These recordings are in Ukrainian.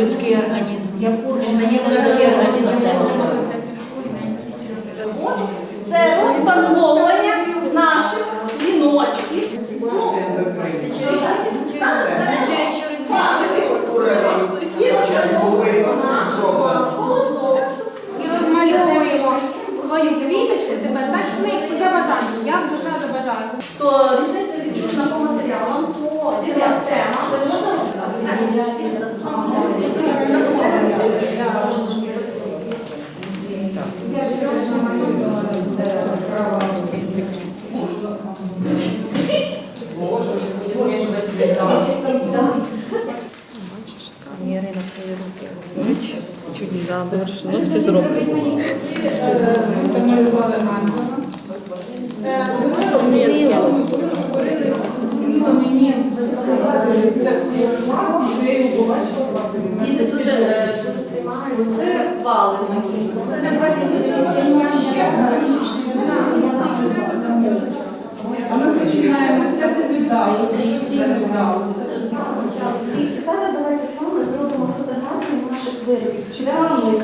людський організм. Я. Мені людський організм не Це розфарбовування наших віночків. І розмальовуємо свою квіточку, тепер так, що ми за бажанням, як душа забажає. То різниця відчутна по матеріалам, по темам. Ірина, твої руки. Бач, чудеса. Ну, ти зробила. Діти дуже е, це палимо. І Чи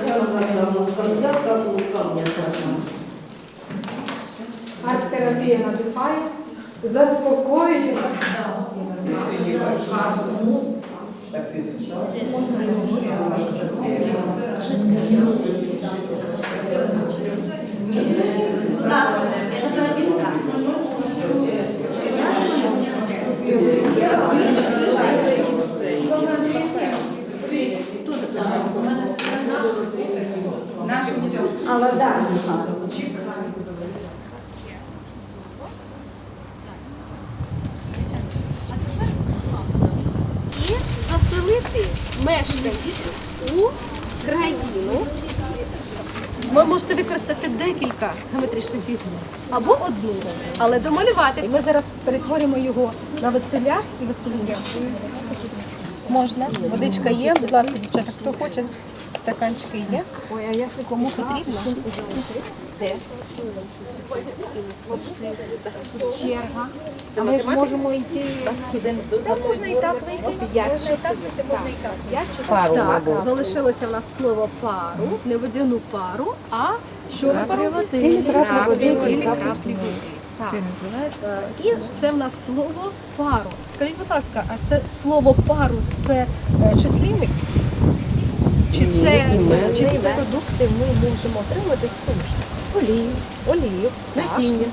Арт-терапія надихає, заспокоює. і або одну, але домалювати. Ми зараз перетворимо його на веселя і весеління. Можна, водичка є, будь ласка, дівчата, хто хоче, стаканчики є. Ой, а я кому потрібно? Де? Черга. А ми ж можемо йти Та можна і так вийти. Можна і так вийти, можна і так. П'ять Пару, так, мабуть. залишилося в нас слово пару, не водяну пару, а що ви робите? Цілі краплі. Цілі краплі води. Так. І це в нас слово пару. Скажіть, будь ласка, а це слово пару це е, числівник? Чи це, чи це продукти ми можемо отримати з сумішних? Олію, олію, насіння,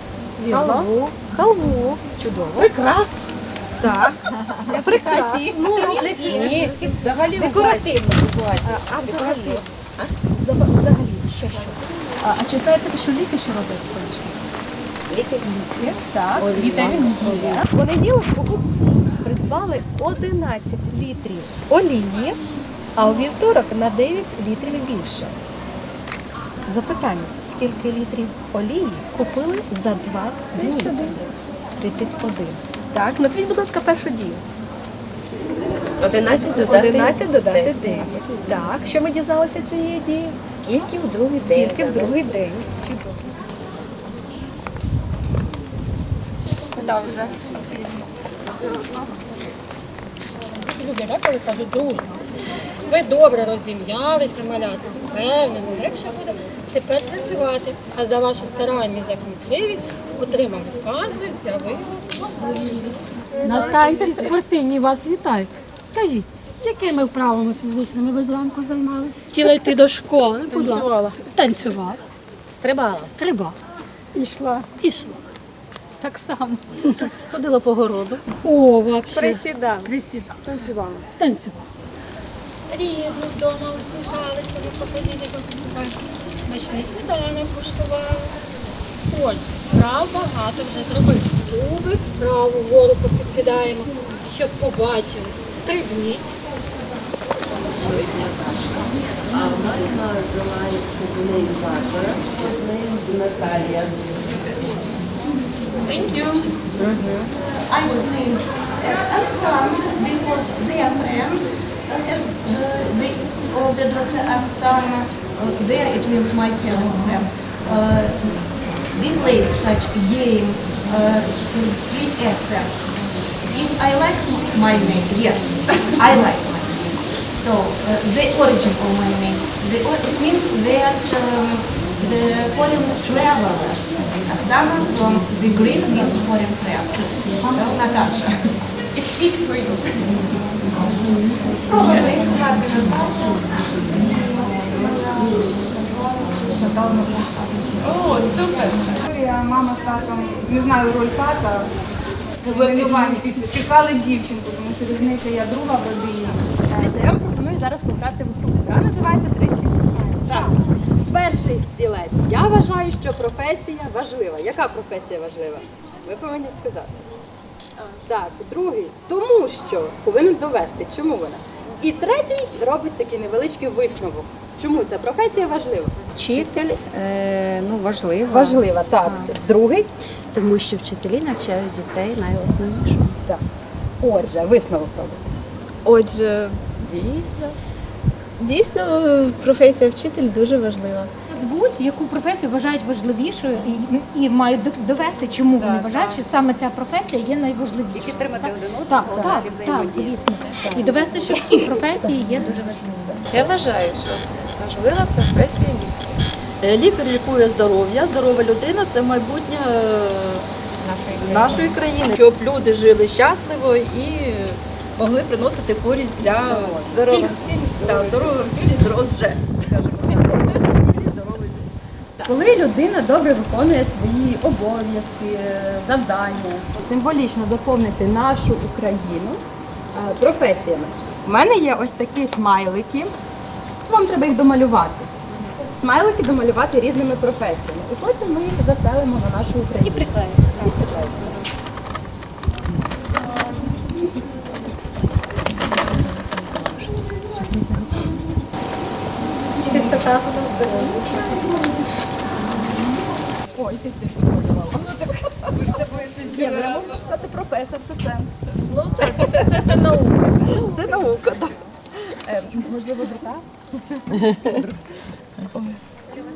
халву, халву, чудово. Прикрас. Так. Прикрас. Ну, Ні, взагалі Декоративно. А, а взагалі? Взага- Взагалі, ще що? А, а чи знаєте що ліки що роблять сонячні? Ліки? Ліки, так. Вітамін Є. В понеділок покупці придбали 11 літрів олії, а у вівторок на 9 літрів більше. Запитання, скільки літрів олії купили за два дні? 31. Так, назвіть, будь ласка, першу дію. 11 додати. 11 додати 9. Так, що ми дізналися цієї дії? Скільки в другий день? Тільки в другий день. Чудово. Люди, да, коли кажуть дружно. Ви добре розім'ялися, малята, впевнено, легше буде тепер працювати. А за вашу старанність і кмітливість отримали вкази, з'явилися. На станції спортивній вас вітають. Скажіть, якими вправами фізичними ви зранку займалися? Хотіла йти до школи. Танцювала. Танцювала. Стрибала. Стрибала. Ішла. Ішла. Так само. Ходила по городу. О, вообще. Присідала. Присідала. Танцювала. Танцювала. Різно вдома усміхалися, ви покажіть, як усміхаєте. Смачний сніданок куштували. Отже, прав багато вже зробили. Руби праву вгору підкидаємо, щоб побачили. Стрибніть. Thank you. I was named as Aksan because their friend uh, has uh, the older daughter Oksana. Uh, there it means my parents' friend. Uh, we played such a game uh, in three aspects. If I like my name, yes, I like my name. So uh, the origin of my name, the, or- it means that um, the foreign traveler. Oksana from the Greek means foreign traveler. So Natasha. It's sweet for you. О, супер. Історія, мама з татом, не знаю роль тата. Винуванці. Чекали дівчинку, тому що різниця я друга в родині. Дивіться, я вам пропоную зараз пограти в гру. Гра називається «Три стільці». Так. Перший стілець. Я вважаю, що професія важлива. Яка професія важлива? Ви повинні сказати. Так, другий, тому що повинен довести, чому вона. І третій робить такий невеличкий висновок. Чому ця професія важлива? Вчитель е, ну, важливо, Важлива, так. Другий. Тому що вчителі навчають дітей найосновнішого. Так. Отже, висновок. Отже, дійсно. Дійсно, професія вчитель дуже важлива. Звуть, яку професію вважають важливішою і, і мають довести, чому вони вважають, що саме ця професія є найважливішою. Підтримати один одного так, і так, взаємодії. звісно. І довести, що всі професії є дуже важливими. Я вважаю, що важлива професія Лікар лікує здоров'я. Здорова людина це майбутнє е, нашої країни, щоб люди жили щасливо і могли приносити користь для всіх. Коли людина добре виконує свої обов'язки, завдання, символічно заповнити нашу Україну е, професіями. У мене є ось такі смайлики. Вам треба їх домалювати. Смайлики домалювати різними професіями. І потім ми їх заселимо на нашу Україну. І приклеїмо. І приклеїмо. Чистота Ой, ти ти. Ні, ну я можу писати професор, то це. Ну так, це, це, це наука. Це наука, так. Е, можливо, друка?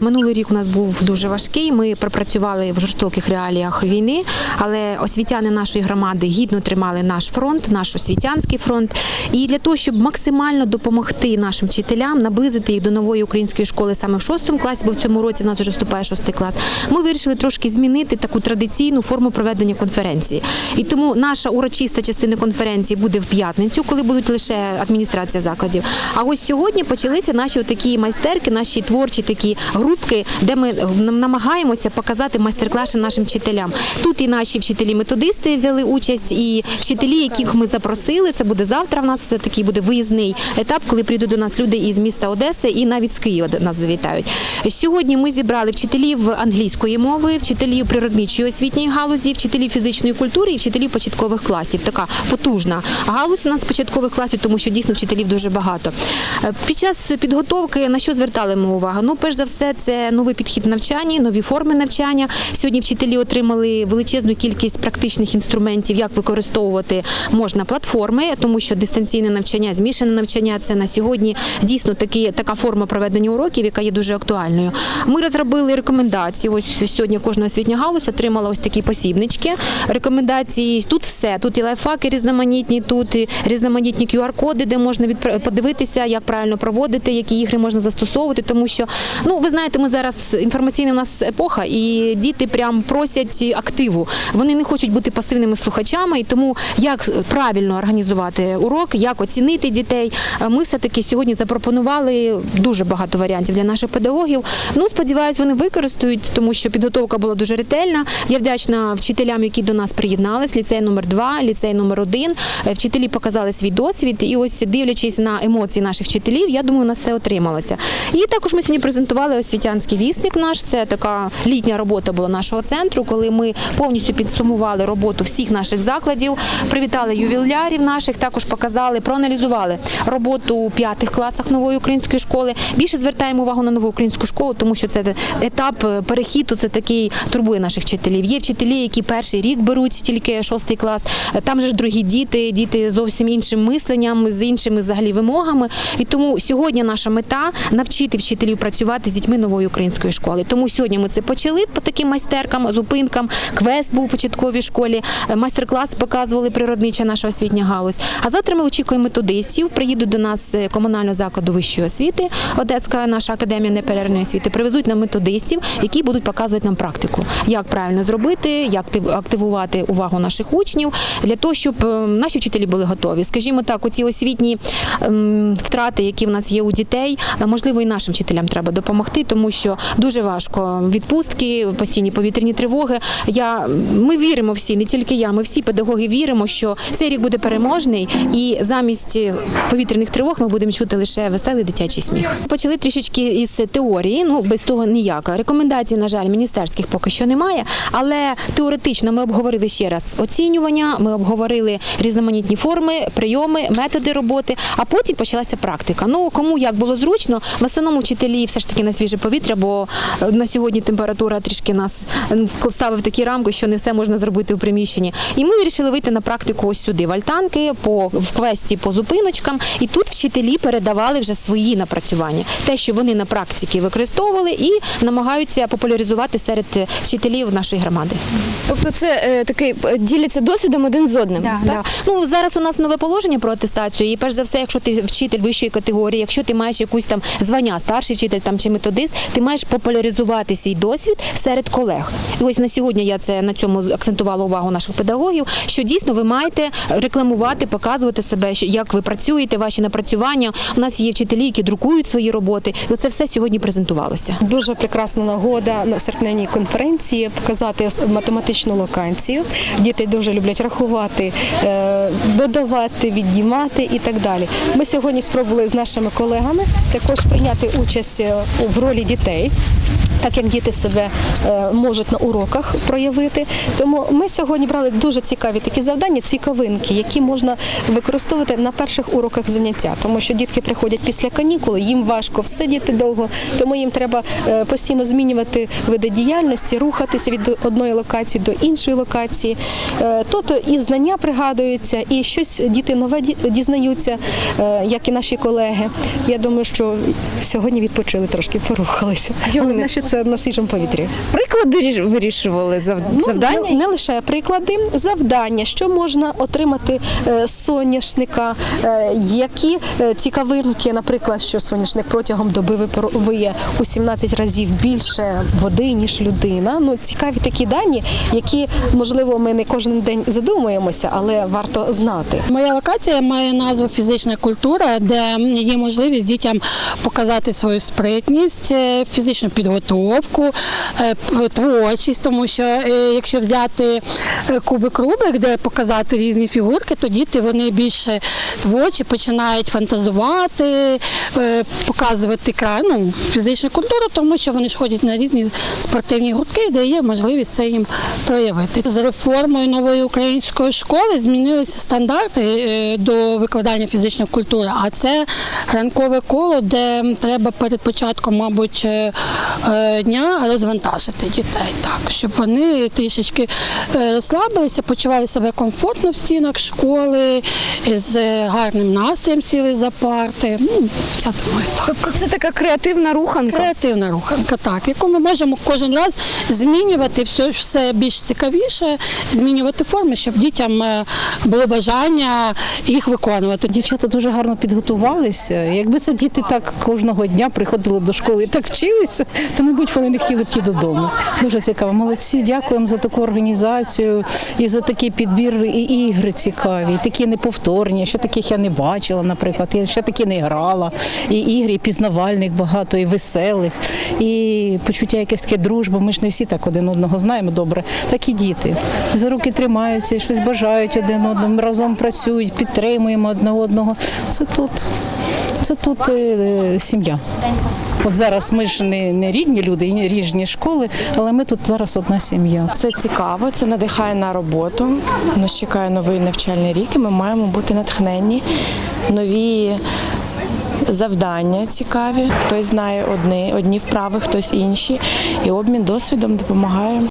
Минулий рік у нас був дуже важкий. Ми пропрацювали в жорстоких реаліях війни, але освітяни нашої громади гідно тримали наш фронт, наш освітянський фронт. І для того, щоб максимально допомогти нашим вчителям, наблизити їх до нової української школи саме в шостому класі, бо в цьому році в нас вже вступає шостий клас. Ми вирішили трошки змінити таку традиційну форму проведення конференції. І тому наша урочиста частина конференції буде в п'ятницю, коли будуть лише адміністрація закладів. А ось сьогодні почалися наші такі майстерки, наші творчі такі групки, де ми намагаємося показати майстер-класи нашим вчителям. Тут і наші вчителі-методисти взяли участь, і вчителі, яких ми запросили. Це буде завтра. В нас такий буде виїзний етап, коли прийдуть до нас люди із міста Одеси і навіть з Києва нас завітають. Сьогодні ми зібрали вчителів англійської мови, вчителів природничої освітньої галузі, вчителів фізичної культури і вчителів початкових класів. Така потужна галузь у нас початкових класів, тому що дійсно вчителів дуже багато. Е, Під час підготовки на що звертали ми увагу? Ну, перш за все, це новий підхід в навчанні, нові форми навчання. Сьогодні вчителі отримали величезну кількість практичних інструментів, як використовувати можна платформи, тому що дистанційне навчання, змішане навчання це на сьогодні дійсно такі, така форма проведення уроків, яка є дуже актуальною. Ми розробили рекомендації. Ось сьогодні кожна освітня галузь отримала ось такі посібнички. Рекомендації тут все. Тут і лайфхаки різноманітні, тут і різноманітні QR-коди, де можна подивитися, як правильно проводити, які ігри можна застосовувати. Тому що, ну ви знаєте, ми зараз інформаційна у нас епоха, і діти прям просять активу. Вони не хочуть бути пасивними слухачами, і тому як правильно організувати урок, як оцінити дітей. е, Ми все таки сьогодні запропонували дуже багато варіантів для наших педагогів. Ну сподіваюсь, вони використають, тому що підготовка була дуже ретельна. Я вдячна вчителям, які до нас приєднались. Ліцей номер 2 ліцей номер 1 Вчителі показали свій досвід, і ось дивлячись на емоції наших вчителів, я думаю, у нас все отрималося. І також ми сьогодні презентували освітянський вісник. Наш це така літня робота була нашого центру, коли ми повністю підсумували роботу всіх наших закладів, привітали ювілярів наших, також показали, проаналізували роботу у п'ятих класах нової української школи. Більше звертаємо увагу на нову українську школу, тому що це етап перехіду, це такий турбує наших вчителів. Є вчителі, які перший рік беруть тільки шостий клас. Там же ж другі діти, діти зовсім іншим мисленням, з іншими взагалі вимогами. І тому сьогодні наша мета навчити вчителів працювати з дітьми нової української школи. Тому сьогодні ми це почали по таким майстеркам, зупинкам. Квест був у початковій школі, е, майстер-клас показували природнича наша освітня галузь. А завтра ми очікуємо методистів. Приїдуть до нас комунального закладу вищої освіти, Одеська наша академія неперервної освіти. Привезуть нам методистів, які будуть показувати нам практику, як правильно зробити, як актив- активувати увагу наших учнів для того, щоб е, наші вчителі були готові. Скажімо так, оці освітні ем, втрати, які в нас є у дітей, е, можливо, і нашим вчителям треба допомогти, тому що дуже важко відпустки, постійні повітряні тривоги. Я ми віримо всі, не тільки я. Ми всі педагоги віримо, що цей рік буде переможний, і замість повітряних тривог ми будемо чути лише веселий дитячий сміх. Почали трішечки із теорії. Ну без того ніяк. Рекомендацій, на жаль, міністерських поки що немає. Але теоретично ми обговорили ще раз оцінювання. Ми обговорили різноманітні форми, прийоми, методи роботи. А потім почалася практика. Ну кому як було зручно, в основному вчителі все ж таки на свіже повітря, бо е, на сьогодні температура трішки нас м, ставить в такі рамки, що не все можна зробити у приміщенні. І ми вирішили вийти на практику ось сюди, в альтанки, по в квесті по зупиночкам. І тут вчителі передавали вже свої напрацювання, те, що вони на практиці використовували, і намагаються популяризувати серед е, вчителів нашої громади. Тобто це е, такий діляться досвідом один з одним. Да, да. Ну зараз у нас нове положення про атестацію. І перш за все, якщо ти вчитель вищої категорії, якщо ти маєш якусь там звання, старший вчитель там чи методист, ти маєш популяризувати свій досвід серед колег. І ось на сьогодні я це на цьому акцентувала увагу наших педагогів. Що дійсно ви маєте рекламувати, показувати себе, як ви працюєте, ваші напрацювання. У нас є вчителі, які друкують свої роботи, і оце все сьогодні презентувалося. Дуже прекрасна нагода на серпневій конференції показати математичну локацію. Діти дуже люблять рахувати, е, додавати, віднімати і так далі. Ми сьогодні спробували з нашими колегами також прийняти участь е, в ролі дітей. Так як діти себе е, можуть на уроках проявити, тому ми сьогодні брали дуже цікаві такі завдання, цікавинки, які можна використовувати на перших уроках заняття, тому що дітки приходять після канікули, їм важко всидіти довго, тому їм треба е, постійно змінювати види діяльності, рухатися від одної локації до іншої локації. Е, Тут і знання пригадуються, і щось діти нове дізнаються, як і наші колеги. Я думаю, що сьогодні відпочили трошки, порухалися. Головне, що це на свіжому повітрі. Приклади вирішували Ну, завдання. Не, не лише приклади, завдання, що можна отримати е, з соняшника, е, які е, цікавинки, наприклад, що соняшник протягом доби випарує у 17 разів більше води, ніж людина. Ну, цікаві такі дані, які, можливо, ми не кожен день задумуємося, але варто знати. Моя локація має назву фізична культура, де є можливість дітям показати свою спритність, фізичну підготовку, е, творчість, тому що е, якщо взяти е, кубик Рубик, де показати різні фігурки, то діти вони більше творчі, починають фантазувати, показувати ну, фізичну культуру, тому що вони ж ходять на різні спортивні гуртки, де є можливість це їм проявити. З реформою нової української школи змінилися стандарти до викладання фізичної культури, а це ранкове коло, де треба перед початком, мабуть, дня розвантажити дітей, так, щоб вони трішечки е, розслабилися, почували себе комфортно в стінах школи, з гарним настроєм сіли за парти. Ну, я думаю, так. Тобто це така креативна руханка. Креативна руханка, так, яку ми можемо кожен раз змінювати все, все більш цікавіше, змінювати форми, щоб дітям е, було бажання їх виконувати. Дівчата дуже гарно підготувалися. Якби це діти так кожного дня приходили до школи і так вчилися, то, мабуть, вони не хотіли б додому. Дуже цікаво. Молодці, дякуємо за таку організацію і за такий підбір і ігри цікаві, і такі неповторні. Ще таких я не бачила, наприклад. Я ще такі не грала. І ігри, і пізнавальних багато, і веселих, і почуття якесь таке дружби. Ми ж не всі так один одного знаємо добре. Так і діти. За руки тримаються, щось бажають один одному, разом працюють, підтримуємо одне одного. Це тут, це тут е, сім'я. От зараз ми ж не, не рідні люди, і не різні школи, але ми тут зараз одна сім'я. Це цікаво, це надихає на роботу. Нас чекає новий навчальний рік, і ми маємо бути натхненні, нові завдання цікаві. Хтось знає одні, одні вправи, хтось інші. І обмін досвідом допомагає